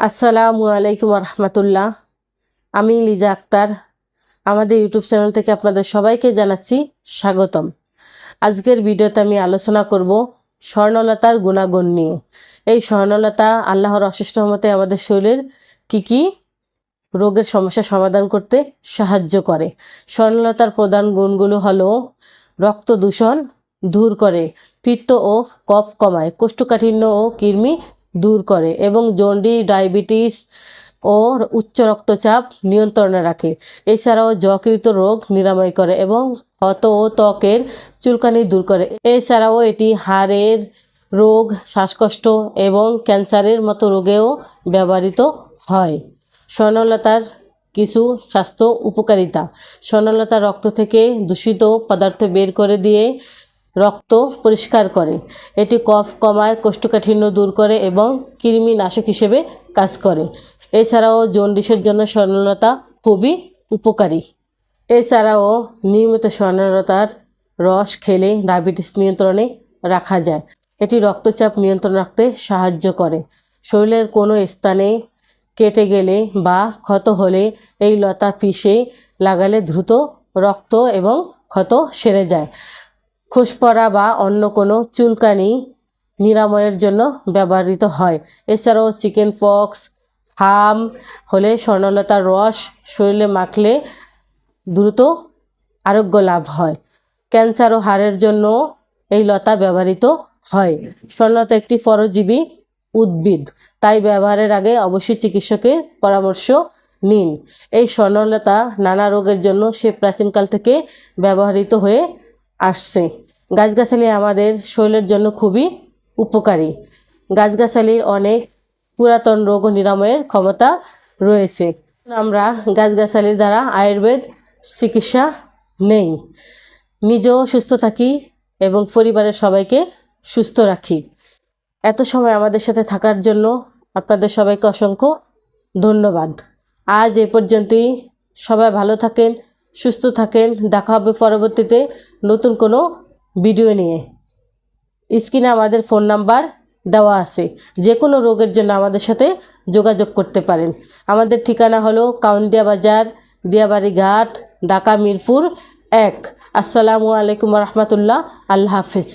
আসসালামু আলাইকুম রহমতুল্লাহ আমি লিজা আক্তার। আমাদের ইউটিউব চ্যানেল থেকে আপনাদের সবাইকে জানাচ্ছি স্বাগতম। আজকের ভিডিওতে আমি আলোচনা করব স্বর্ণলতার গুণাগুণ নিয়ে। এই স্বর্ণলতা আল্লাহর অশেষ রহমতে আমাদের শরীরের কি কি রোগের সমস্যা সমাধান করতে সাহায্য করে। স্বর্ণলতার প্রধান গুণগুলো হলো রক্ত দূষণ দূর করে, পিত্ত ও কফ কমায়, কোষ্ঠকাঠিন্য ও কৃমি দূর করে এবং জন্ডি, ডায়াবেটিস ও উচ্চ রক্তচাপ নিয়ন্ত্রণে রাখে। এছাড়াও যকৃত রোগ নিরাময় করে এবং ক্ষত ও ত্বকের চুলকানি দূর করে। এছাড়াও এটি হাড়ের রোগ, শ্বাসকষ্ট এবং ক্যান্সারের মতো রোগেও ব্যবহৃত হয়। স্বর্ণলতার কিছু স্বাস্থ্য উপকারিতা। স্বর্ণলতা রক্ত থেকে দূষিত পদার্থ বের করে দিয়ে রক্ত পরিষ্কার করে। এটি কফ কমায়, কোষ্ঠকাঠিন্য দূর করে এবং কৃমি নাশক হিসেবে কাজ করে। এছাড়াও জন্ডিসের জন্য স্বর্ণলতা খুবই উপকারী। এছাড়াও নিয়মিত স্বর্ণলতার রস খেলে ডায়াবেটিস নিয়ন্ত্রণে রাখা যায়। এটি রক্তচাপ নিয়ন্ত্রণ রাখতে সাহায্য করে। শরীরের কোনো স্থানে কেটে গেলে বা ক্ষত হলে এই লতা পিষে লাগালে দ্রুত রক্ত এবং ক্ষত সেরে যায়। খোসপড়া বা অন্য কোনো চুলকানি নিরাময়ের জন্য ব্যবহৃত হয়। এছাড়াও চিকেন পক্স, হাম হলে স্বর্ণলতার রস শরীরে মাখলে দ্রুত আরোগ্য লাভ হয়। ক্যান্সার ও হাড়ের জন্য এই লতা ব্যবহৃত হয়। স্বর্ণলতা একটি পরজীবী উদ্ভিদ, তাই ব্যবহারের আগে অবশ্যই চিকিৎসকের পরামর্শ নিন। এই স্বর্ণলতা নানা রোগের জন্য সে প্রাচীনকাল থেকে ব্যবহৃত হয়ে আসছে। গাছগাছালি আমাদের শরীরের জন্য খুবই উপকারী। গাছগাছালির অনেক পুরাতন রোগ নিরাময়ের ক্ষমতা রয়েছে। আমরা গাছগাছালির দ্বারা আয়ুর্বেদ চিকিৎসা নেই। নিজেও সুস্থ থাকি এবং পরিবারের সবাইকে সুস্থ রাখি। এত সময় আমাদের সাথে থাকার জন্য আপনাদের সবাইকে অসংখ্য ধন্যবাদ। আজ এ পর্যন্তই। সবাই ভালো থাকেন। সুস্থ থাকেন। দেখা হবে পরবর্তীতে নতুন কোনো ভিডিও নিয়ে। স্ক্রিনে আমাদের ফোন নাম্বার দেওয়া আছে। যে কোনো রোগের জন্য আমাদের সাথে যোগাযোগ করতে পারেন। আমাদের ঠিকানা হলো কাউন্দিয়া বাজার, দিয়াবাড়ি ঘাট, ঢাকা মিরপুর এক। আসসালামু আলাইকুম রহমতুল্লাহ। আল্লাহ হাফিজ।